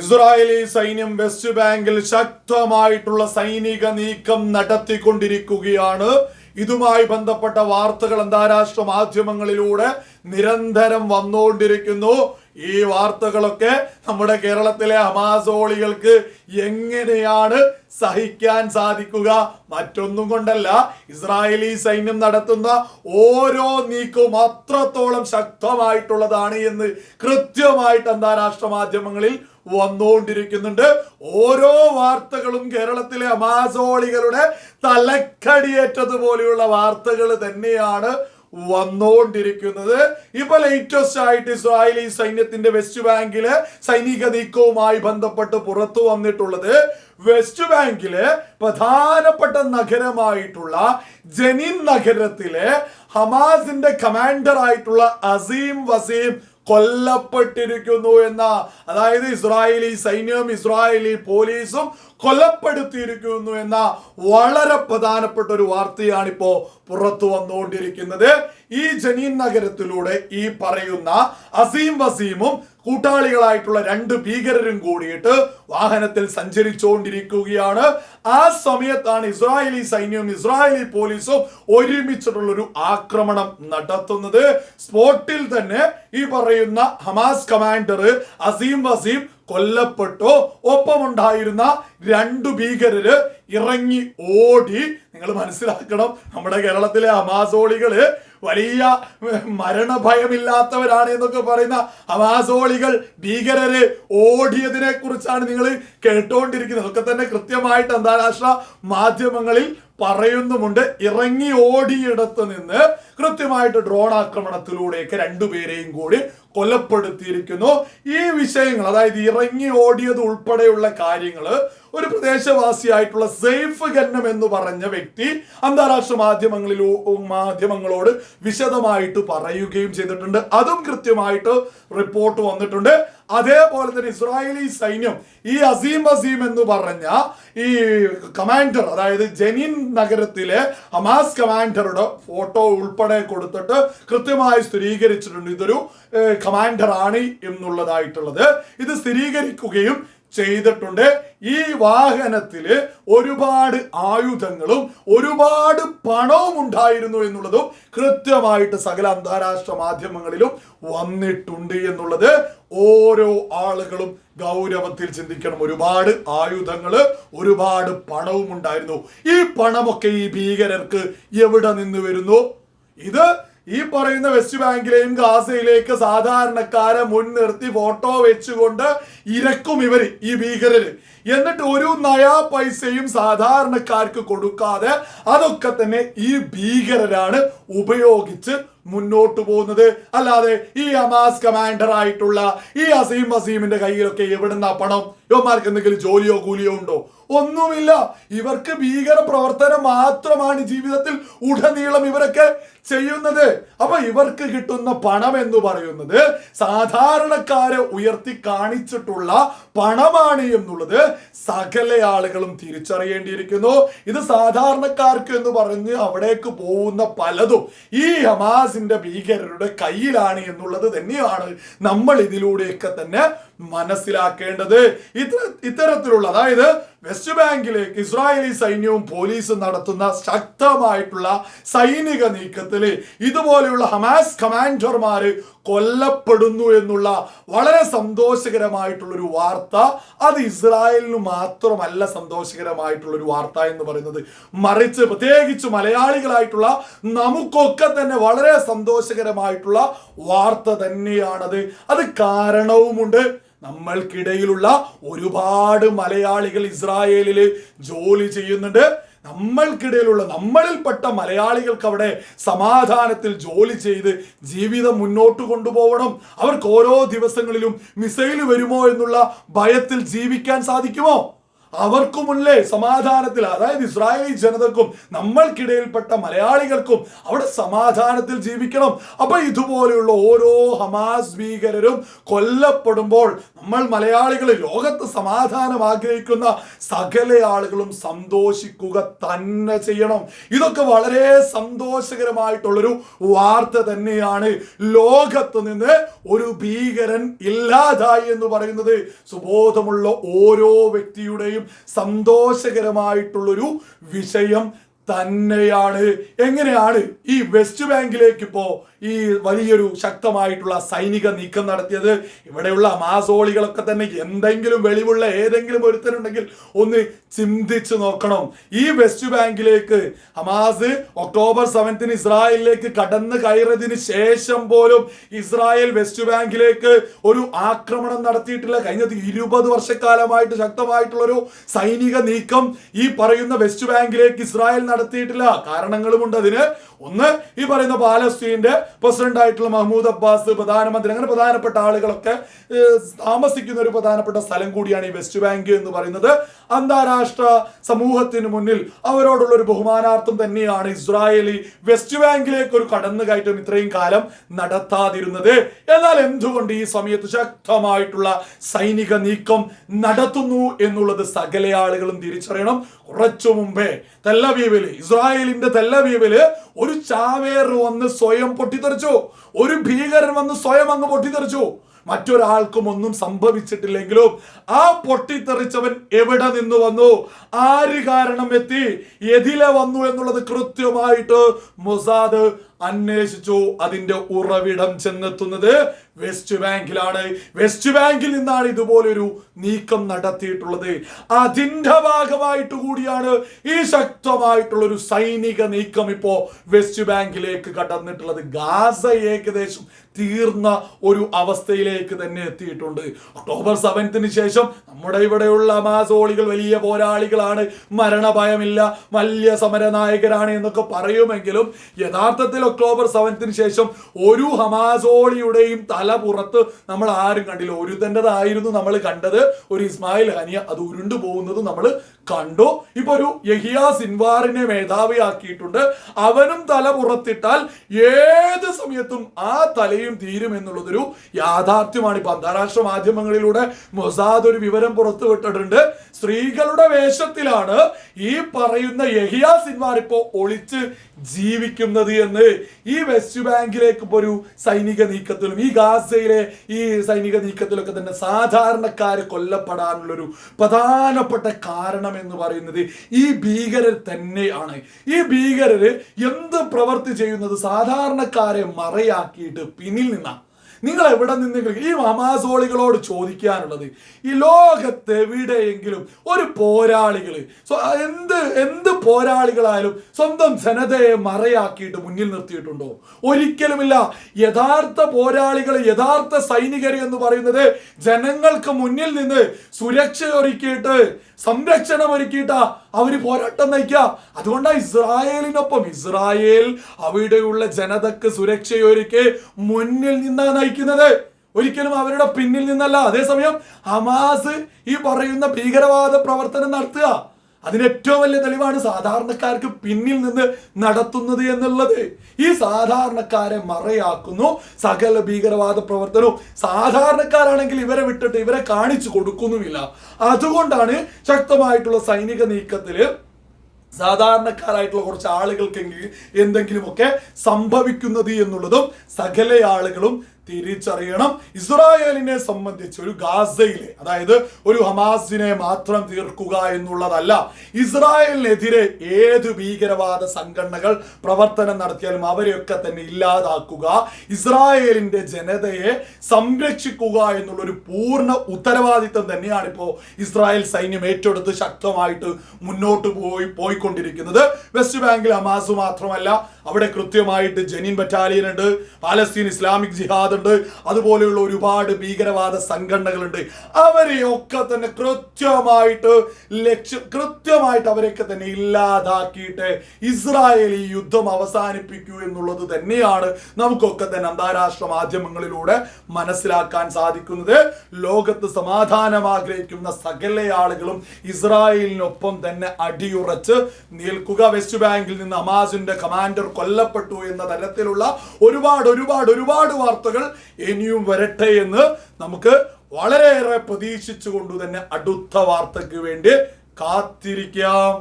Israeli സൈന്യം west ബാങ്കിൽ ശക്തമായിട്ടുള്ള സൈനിക നീക്കം നടത്തിക്കൊണ്ടിരിക്കുകയാണ്. ഇതുമായി ബന്ധപ്പെട്ട വാർത്തകൾ അന്താരാഷ്ട്ര മാധ്യമങ്ങളിലൂടെ നിരന്തരം വന്നുകൊണ്ടിരിക്കുന്നു. ഈ വാർത്തകളൊക്കെ നമ്മുടെ കേരളത്തിലെ ഹമാസോളികൾക്ക് എങ്ങനെയാണ് സഹിക്കാൻ സാധിക്കുക? മറ്റൊന്നും കൊണ്ടല്ല ഇസ്രായേലി സൈന്യം നടത്തുന്ന ഓരോ നീക്കവും അത്രത്തോളം ശക്തമായിട്ടുള്ളതാണ് എന്ന് കൃത്യമായിട്ട് അന്താരാഷ്ട്ര മാധ്യമങ്ങളിൽ വന്നുകൊണ്ടിരിക്കുന്നുണ്ട്. ഓരോ വാർത്തകളും കേരളത്തിലെ അമാസോളികളുടെ തലക്കടിയേറ്റതുപോലെയുള്ള വാർത്തകൾ തന്നെയാണ് വന്നുകൊണ്ടിരിക്കുന്നത്. ഇപ്പൊ ലേറ്റസ്റ്റ് ആയിട്ട് ഇസ്രായേലി സൈന്യത്തിന്റെ വെസ്റ്റ് ബാങ്കിൽ സൈനിക നീക്കവുമായി ബന്ധപ്പെട്ട് പുറത്തു വന്നിട്ടുള്ളത് വെസ്റ്റ് ബാങ്കിലെ പ്രധാനപ്പെട്ട നഗരമായിട്ടുള്ള ജനിൻ നഗരത്തിലെ ഹമാസിന്റെ കമാൻഡർ ആയിട്ടുള്ള അസീം വസീം കൊല്ലപ്പെട്ടിരിക്കുന്നു എന്ന അതായത് ഇസ്രായേലി സൈന്യവും ഇസ്രായേലി പോലീസും കൊലപ്പെടുത്തിയിരിക്കുന്നു എന്ന വളരെ പ്രധാനപ്പെട്ട ഒരു വാർത്തയാണ് ഇപ്പോ പുറത്തു വന്നുകൊണ്ടിരിക്കുന്നത്. ഈ ജനീൻ നഗരത്തിലൂടെ ഈ പറയുന്ന അസീം വസീമും കൂട്ടാളികളായിട്ടുള്ള രണ്ട് ഭീകരരും കൂടിയിട്ട് വാഹനത്തിൽ സഞ്ചരിച്ചുകൊണ്ടിരിക്കുകയാണ്. ആ സമയത്താണ് ഇസ്രായേലി സൈന്യവും ഇസ്രായേലി പോലീസും ഒരുമിച്ചിട്ടുള്ള ഒരു ആക്രമണം നടത്തുന്നത്. സ്പോട്ടിൽ തന്നെ ഈ പറയുന്ന ഹമാസ് കമാൻഡർ അസീം വസീം കൊല്ലപ്പെട്ടു. ഒപ്പമുണ്ടായിരുന്ന രണ്ടു ഭീകരര് ഇറങ്ങി ഓടി. നിങ്ങൾ മനസ്സിലാക്കണം നമ്മുടെ കേരളത്തിലെ ഹമാസോളികൾ വലിയ മരണഭയമില്ലാത്തവരാണ് എന്നൊക്കെ പറയുന്ന ഹമാസോളികൾ ഭീകരര് ഓടിയതിനെ കുറിച്ചാണ് നിങ്ങൾ കേട്ടുകൊണ്ടിരിക്കുന്നത് അതൊക്കെ തന്നെ കൃത്യമായിട്ട് അന്താരാഷ്ട്ര മാധ്യമങ്ങളിൽ പറയുന്നുമുണ്ട്. ഇറങ്ങി ഓടിയിടത്ത് നിന്ന് കൃത്യമായിട്ട് ഡ്രോൺ ആക്രമണത്തിലൂടെയൊക്കെ രണ്ടുപേരെയും കൂടി കൊലപ്പെടുത്തിയിരിക്കുന്നു. ഈ വിഷയങ്ങൾ അതായത് ഇറങ്ങി ഓടിയത് ഉൾപ്പെടെയുള്ള കാര്യങ്ങൾ ഒരു പ്രദേശവാസിയായിട്ടുള്ള സെയ്ഫ് ഖന്നം എന്ന് പറഞ്ഞ വ്യക്തി അന്താരാഷ്ട്ര മാധ്യമങ്ങളിലോ മാധ്യമങ്ങളോട് വിശദമായിട്ട് പറയുകയും ചെയ്തിട്ടുണ്ട്. അതും കൃത്യമായിട്ട് റിപ്പോർട്ട് വന്നിട്ടുണ്ട്. അതേപോലെ തന്നെ ഇസ്രായേലി സൈന്യം ഈ അസീം അസീം എന്ന് പറഞ്ഞ ഈ കമാൻഡർ അതായത് ജനിൻ നഗരത്തിലെ ഹമാസ് കമാൻഡറുടെ ഫോട്ടോ ഉൾപ്പെടെ കൊടുത്തിട്ട് കൃത്യമായി സ്ഥിരീകരിച്ചിട്ടുണ്ട്. ഇതൊരു കമാൻഡർ ആണ് എന്നുള്ളതായിട്ടുള്ളത്. ഇത് സ്ഥിരീകരിക്കുകയും ചെയ്തിട്ടുണ്ട്. ഈ വാഹനത്തിൽ ഒരുപാട് ആയുധങ്ങളും ഒരുപാട് പണവും ഉണ്ടായിരുന്നു എന്നുള്ളതും കൃത്യമായിട്ട് സകല അന്താരാഷ്ട്ര മാധ്യമങ്ങളിലും വന്നിട്ടുണ്ട് എന്നുള്ളത് ഓരോ ആളുകളും ഗൗരവത്തിൽ ചിന്തിക്കണം. ഒരുപാട് ആയുധങ്ങൾ ഒരുപാട് പണവും ഉണ്ടായിരുന്നു. ഈ പണമൊക്കെ ഈ ഭീകരർക്ക് എവിടെ നിന്ന് വരുന്നു? ഇത് ഈ പറയുന്ന വെസ്റ്റ് ബാങ്കിലെയും ഗാസയിലേക്ക് സാധാരണക്കാരെ മുൻനിർത്തി ഫോട്ടോ വെച്ചുകൊണ്ട് ഇരക്കും ഇവർ ഈ ഭീകരര്. എന്നിട്ട് ഒരു നയാ പൈസയും സാധാരണക്കാർക്ക് കൊടുക്കാതെ അതൊക്കെ തന്നെ ഈ ഭീകരരാണ് ഉപയോഗിച്ച് മുന്നോട്ട് പോകുന്നത്. അല്ലാതെ ഈ അമാസ് കമാൻഡർ ആയിട്ടുള്ള ഈ അസീം അസീമിന്റെ കയ്യിലൊക്കെ എവിടുന്ന പണം? ഇവന്മാർക്ക് എന്തെങ്കിലും ജോലിയോ കൂലിയോ ഉണ്ടോ? ഒന്നുമില്ല. ഇവർക്ക് ഭീകര പ്രവർത്തനം മാത്രമാണ് ജീവിതത്തിൽ ഉടനീളം ഇവരൊക്കെ ചെയ്യുന്നത്. അപ്പൊ ഇവർക്ക് കിട്ടുന്ന പണം എന്ന് പറയുന്നത് സാധാരണക്കാരെ ഉയർത്തി കാണിച്ചിട്ടുള്ള പണമാണ് എന്നുള്ളത് സകല ആളുകളും തിരിച്ചറിയേണ്ടിയിരിക്കുന്നു. ഇത് സാധാരണക്കാർക്ക് എന്ന് പറഞ്ഞ് അവിടേക്ക് പോകുന്ന പലതും ഈ ഹമാസിന്റെ ഭീകരരുടെ കയ്യിലാണ് എന്നുള്ളത് തന്നെയാണ് നമ്മൾ ഇതിലൂടെയൊക്കെ തന്നെ മനസ്സിലാക്കേണ്ടത് ഇത്ര ഇത്തരത്തിലുള്ള അതായത് വെസ്റ്റ് ബാങ്കിലേക്ക് ഇസ്രായേലി സൈന്യവും പോലീസും നടത്തുന്ന ശക്തമായിട്ടുള്ള സൈനിക നീക്കത്തിൽ ഇതുപോലെയുള്ള ഹമാസ് കമാൻഡർമാർ കൊല്ലപ്പെടുന്നു എന്നുള്ള വളരെ സന്തോഷകരമായിട്ടുള്ളൊരു വാർത്ത. അത് ഇസ്രായേലിന് മാത്രമല്ല സന്തോഷകരമായിട്ടുള്ളൊരു വാർത്ത എന്ന് പറയുന്നത്. മറിച്ച് പ്രത്യേകിച്ച് മലയാളികളായിട്ടുള്ള നമുക്കൊക്കെ തന്നെ വളരെ സന്തോഷകരമായിട്ടുള്ള വാർത്ത തന്നെയാണത്. അത് കാരണവുമുണ്ട്. നമ്മൾക്കിടയിലുള്ള ഒരുപാട് മലയാളികൾ ഇസ്രായേലിൽ ജോലി ചെയ്യുന്നുണ്ട്. നമ്മൾക്കിടയിലുള്ള നമ്മളിൽപ്പെട്ട മലയാളികൾക്ക് അവിടെ സമാധാനത്തിൽ ജോലി ചെയ്ത് ജീവിതം മുന്നോട്ട് കൊണ്ടുപോകണം. അവർക്ക് ഓരോ ദിവസങ്ങളിലും മിസൈൽ വരുമോ എന്നുള്ള ഭയത്തിൽ ജീവിക്കാൻ സാധിക്കുമോ? അവർക്കുമുള്ളേ സമാധാനത്തിൽ അതായത് ഇസ്രായേലി ജനതക്കും നമ്മൾക്കിടയിൽപ്പെട്ട മലയാളികൾക്കും അവിടെ സമാധാനത്തിൽ ജീവിക്കണം. അപ്പൊ ഇതുപോലെയുള്ള ഓരോ ഹമാസ് ഭീകരരും കൊല്ലപ്പെടുമ്പോൾ നമ്മൾ മലയാളികൾ ലോകത്ത് സമാധാനം ആഗ്രഹിക്കുന്ന സകല ആളുകളും സന്തോഷിക്കുക തന്നെ ചെയ്യണം. ഇതൊക്കെ വളരെ സന്തോഷകരമായിട്ടുള്ളൊരു വാർത്ത തന്നെയാണ്. ലോകത്ത് നിന്ന് ഒരു ഭീകരൻ ഇല്ലാതായി എന്ന് പറയുന്നത് സുബോധമുള്ള ഓരോ വ്യക്തിയുടെയും സന്തോഷകരമായിട്ടുള്ളൊരു വിഷയം തന്നെയാണ്. എങ്ങനെയാണ് ഈ വെസ്റ്റ് ബാങ്കിലേക്ക് ഇപ്പോ ഈ വലിയൊരു ശക്തമായിട്ടുള്ള സൈനിക നീക്കം നടത്തിയത്. ഇവിടെയുള്ള മാസോളികളൊക്കെ തന്നെ എന്തെങ്കിലും വെളിവുള്ള ഏതെങ്കിലും ഒരുത്തരുണ്ടെങ്കിൽ ഒന്ന് ചിന്തിച്ചു നോക്കണം. ഈ വെസ്റ്റ് ബാങ്കിലേക്ക് ഹമാസ് ഒക്ടോബർ സെവൻത്തിന് ഇസ്രായേലിലേക്ക് കടന്നു കയറിയതിന് ശേഷം പോലും ഇസ്രായേൽ വെസ്റ്റ് ബാങ്കിലേക്ക് ഒരു ആക്രമണം നടത്തിയിട്ടില്ല. കഴിഞ്ഞ ഇരുപത് വർഷക്കാലമായിട്ട് ശക്തമായിട്ടുള്ള ഒരു സൈനിക നീക്കം ഈ പറയുന്ന വെസ്റ്റ് ബാങ്കിലേക്ക് ഇസ്രായേൽ നടത്തിയിട്ടില്ല. കാരണങ്ങളുമുണ്ട് അതിന്. ഒന്ന് ഈ പറയുന്ന പാലസ്തീന്റെ പ്രസിഡന്റ് ആയിട്ടുള്ള മഹ്മൂദ് അബ്ബാസ് പ്രധാനമന്ത്രി അങ്ങനെ പ്രധാനപ്പെട്ട ആളുകളൊക്കെ താമസിക്കുന്ന ഒരു പ്രധാനപ്പെട്ട സ്ഥലം കൂടിയാണ് ഈ വെസ്റ്റ് ബാങ്ക് എന്ന് പറയുന്നത്. അന്താരാഷ്ട്ര സമൂഹത്തിന് മുന്നിൽ അവരോടുള്ള ഒരു ബഹുമാനാർത്ഥം തന്നെയാണ് ഇസ്രായേലി വെസ്റ്റ് ബാങ്കിലേക്ക് ഒരു കടന്നുകയറ്റം ഇത്രയും കാലം നടത്താതിരുന്നത്. എന്നാൽ എന്തുകൊണ്ട് ഈ സമയത്ത് ശക്തമായിട്ടുള്ള സൈനിക നീക്കം നടത്തുന്നു എന്നുള്ളത് സകല ആളുകളും തിരിച്ചറിയണം. കുറച്ചു മുമ്പേ തെല്ലവീവിൽ ഇസ്രായേലിന്റെ തെല്ലവീവിൽ ഒരു ചാവേർ വന്ന് സ്വയം പൊട്ടിത്തെറിച്ചു. ഒരു ഭീകരൻ വന്ന് സ്വയം അങ്ങ് പൊട്ടിത്തെറിച്ചു. മറ്റൊരാൾക്കും ഒന്നും സംഭവിച്ചിട്ടില്ലെങ്കിലും ആ പൊട്ടിത്തെറിച്ചവൻ എവിടെ നിന്ന് വന്നു? ആര് കാരണം എത്തി? എതിലെ വന്നു എന്നുള്ളത് കൃത്യമായിട്ട് മൊസാദ് അന്വേഷിച്ചു. അതിന്റെ ഉറവിടം ചെന്നെത്തുന്നത് വെസ്റ്റ് ബാങ്കിലാണ്. വെസ്റ്റ് ബാങ്കിൽ നിന്നാണ് ഇതുപോലൊരു നീക്കം നടത്തിയിട്ടുള്ളത്. അതിന്റെ ഭാഗമായിട്ട് കൂടിയാണ് ഈ ശക്തമായിട്ടുള്ള ഒരു സൈനിക നീക്കം ഇപ്പോ വെസ്റ്റ് ബാങ്കിലേക്ക് കടന്നിട്ടുള്ളത്. ഗാസ ഏകദേശം തീർന്ന ഒരു അവസ്ഥയിലേക്ക് തന്നെ എത്തിയിട്ടുണ്ട്. ഒക്ടോബർ സെവൻത്തിന് ശേഷം നമ്മുടെ ഇവിടെയുള്ള മാസോളികൾ വലിയ പോരാളികളാണ്. മരണഭയമില്ല വലിയ സമരനായകരാണ് എന്നൊക്കെ പറയുമെങ്കിലും യഥാർത്ഥത്തിൽ ഒക്ടോബർ സെവൻത്തിന് ശേഷം ഒരു ഹമാസോളിയുടെയും തല പുറത്ത് നമ്മൾ ആരും കണ്ടില്ല. ഒരു ഒരുത്തന്റെതായിരുന്നു നമ്മൾ കണ്ടത്. ഒരു ഇസ്മായിൽ ഹനിയ അത് ഉരുണ്ടു പോകുന്നത് നമ്മൾ കണ്ടു. ഇപ്പൊ ഒരു യഹിയ സിൻവാറിനെ മേധാവിയാക്കിയിട്ടുണ്ട്. അവനും തല പുറത്തിട്ടാൽ ഏത് സമയത്തും ആ തലയും തീരും എന്നുള്ളതൊരു യാഥാർത്ഥ്യമാണ്. ഇപ്പൊ അന്താരാഷ്ട്ര മാധ്യമങ്ങളിലൂടെ മൊസാദ് ഒരു വിവരം പുറത്തുവിട്ടിട്ടുണ്ട്. സ്ത്രീകളുടെ വേഷത്തിലാണ് ഈ പറയുന്ന യഹിയ സിൻവാർ ഇപ്പോ ഒളിച്ച് ജീവിക്കുന്നത് എന്ന് ഈ വെസ്റ്റ് ബാങ്കിലേക്ക് ഇപ്പോൾ ഒരു സൈനിക നീക്കത്തിലും ഈ ഗാസയിലെ ഈ സൈനിക നീക്കത്തിലൊക്കെ തന്നെ സാധാരണക്കാര് കൊല്ലപ്പെടാനുള്ളൊരു പ്രധാനപ്പെട്ട കാരണം എന്ന് പറയുന്നത് ഈ ഭീകരർ തന്നെയാണ്. ഈ ഭീകരർ എന്ത് പ്രവർത്തി ചെയ്യുന്നത് സാധാരണക്കാരെ മറയാക്കിയിട്ട് പിന്നിൽ നിന്നാണ് നിങ്ങൾ എവിടെ നിന്നെങ്കിലും ഈ മാമാസോളികളോട് ചോദിക്കാനുള്ളത്? ഈ ലോകത്ത് എവിടെയെങ്കിലും ഒരു പോരാളികൾ എന്ത് എന്ത് പോരാളികളായാലും സ്വന്തം ജനതയെ മറയാക്കിയിട്ട് മുന്നിൽ നിർത്തിയിട്ടുണ്ടോ? ഒരിക്കലുമില്ല. യഥാർത്ഥ പോരാളികൾ യഥാർത്ഥ സൈനികർ എന്ന് പറയുന്നത് ജനങ്ങൾക്ക് മുന്നിൽ നിന്ന് സുരക്ഷ ഒരുക്കിയിട്ട് സംരക്ഷണം ഒരുക്കിയിട്ടാ അവർ പോരാട്ടം നയിക്കുക. അതുകൊണ്ടാണ് ഇസ്രായേലിനൊപ്പം ഇസ്രായേൽ അവിടെയുള്ള ജനതക്ക് സുരക്ഷയൊരുക്കി മുന്നിൽ നിന്നാ നയിക്കുന്നത് ഒരിക്കലും അവരുടെ പിന്നിൽ നിന്നല്ല. അതേസമയം ഹമാസ് ഈ പറയുന്ന ഭീകരവാദ പ്രവർത്തനം നടത്തുക അതിന് ഏറ്റവും വലിയ തെളിവാണ് സാധാരണക്കാർക്ക് പിന്നിൽ നിന്ന് നടത്തുന്നത് എന്നുള്ളത്. ഈ സാധാരണക്കാരെ മറയാക്കുന്നു. സകല ഭീകരവാദ പ്രവർത്തനവും സാധാരണക്കാരാണെങ്കിൽ ഇവരെ വിട്ടിട്ട് ഇവരെ കാണിച്ചു കൊടുക്കുന്നുമില്ല. അതുകൊണ്ടാണ് ശക്തമായിട്ടുള്ള സൈനിക നീക്കത്തിൽ സാധാരണക്കാരായിട്ടുള്ള കുറച്ച് ആളുകൾക്കെങ്കിലും എന്തെങ്കിലുമൊക്കെ സംഭവിക്കുന്നത് എന്നുള്ളതും സകല ആളുകളും തിരിച്ചറിയണം. ഇസ്രായേലിനെ സംബന്ധിച്ച് ഒരു ഗാസയിലെ അതായത് ഒരു ഹമാസിനെ മാത്രം തീർക്കുക എന്നുള്ളതല്ല ഇസ്രായേലിനെതിരെ ഏത് ഭീകരവാദ സംഘടനകൾ പ്രവർത്തനം നടത്തിയാലും അവരെയൊക്കെ തന്നെ ഇല്ലാതാക്കുക ഇസ്രായേലിന്റെ ജനതയെ സംരക്ഷിക്കുക എന്നുള്ളൊരു പൂർണ ഉത്തരവാദിത്തം തന്നെയാണ് ഇപ്പോൾ ഇസ്രായേൽ സൈന്യം ഏറ്റെടുത്ത് ശക്തമായിട്ട് മുന്നോട്ട് പോയി പോയിക്കൊണ്ടിരിക്കുന്നത്. വെസ്റ്റ് ബാങ്കിൽ ഹമാസ് മാത്രമല്ല അവിടെ കൃത്യമായിട്ട് ജനീൻ ബറ്റാലിയൻ ഉണ്ട് പാലസ്തീൻ ഇസ്ലാമിക് ജിഹാദ് ഉണ്ട് അതുപോലെയുള്ള ഒരുപാട് ഭീകരവാദ സംഘടനകളുണ്ട്. അവരെയൊക്കെ തന്നെ കൃത്യമായിട്ട് ലക്ഷ്യം കൃത്യമായിട്ട് അവരെയൊക്കെ തന്നെ ഇല്ലാതാക്കിയിട്ട് ഇസ്രായേൽ ഈ യുദ്ധം അവസാനിപ്പിക്കൂ എന്നുള്ളത് തന്നെയാണ് നമുക്കൊക്കെ തന്നെ അന്താരാഷ്ട്ര മാധ്യമങ്ങളിലൂടെ മനസ്സിലാക്കാൻ സാധിക്കുന്നത്. ലോകത്ത് സമാധാനം ആഗ്രഹിക്കുന്ന സകല ആളുകളും ഇസ്രായേലിനൊപ്പം തന്നെ അടിയുറച്ച് നിൽക്കുക. വെസ്റ്റ് ബാങ്കിൽ നിന്ന് അമാസിന്റെ കമാൻഡർ കൊല്ലപ്പെട്ടു എന്ന തരത്തിലുള്ള ഒരുപാട് ഒരുപാട് ഒരുപാട് വാർത്തകൾ ഇനിയും വരട്ടെ എന്ന് നമുക്ക് വളരെയേറെ പ്രതീക്ഷിച്ചുകൊണ്ട് തന്നെ അടുത്ത വാർത്തയ്ക്ക് വേണ്ടി കാത്തിരിക്കാം.